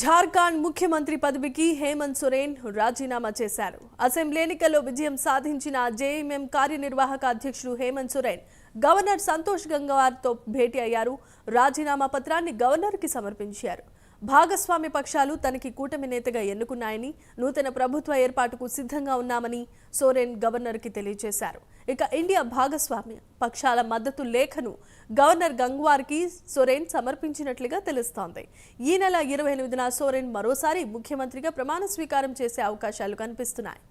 జార్ఖండ్ ముఖ్యమంత్రి పదవికి హేమంత్ సురేన్ రాజీనామా చేశారు. అసెంబ్లీ ఎన్నికల్లో విజయం సాధించిన జేఎంఎం కార్యనిర్వాహక అధ్యక్షుడు హేమంత్ సురేన్ గవర్నర్ సంతోష్ గంగవార్తో భేటీ అయ్యారు. రాజీనామా పత్రాన్ని గవర్నర్కి సమర్పించారు. భాగస్వామి పక్షాలు తనకి కూటమి నేతగా ఎన్నుకున్నాయని నూతన ప్రభుత్వ ఏర్పాటుకు సిద్ధంగా ఉన్నామని సోరెన్ గవర్నర్కి తెలియజేశారు. ఇక ఇండియా భాగస్వామి పక్షాల మద్దతు లేఖను గవర్నర్ గంగ్వార్కి సోరెన్ సమర్పించినట్లుగా తెలుస్తోంది. ఈ నెల ఇరవై ఎనిమిదిన సోరెన్ మరోసారి ముఖ్యమంత్రిగా ప్రమాణ స్వీకారం చేసే అవకాశాలు కనిపిస్తున్నాయి.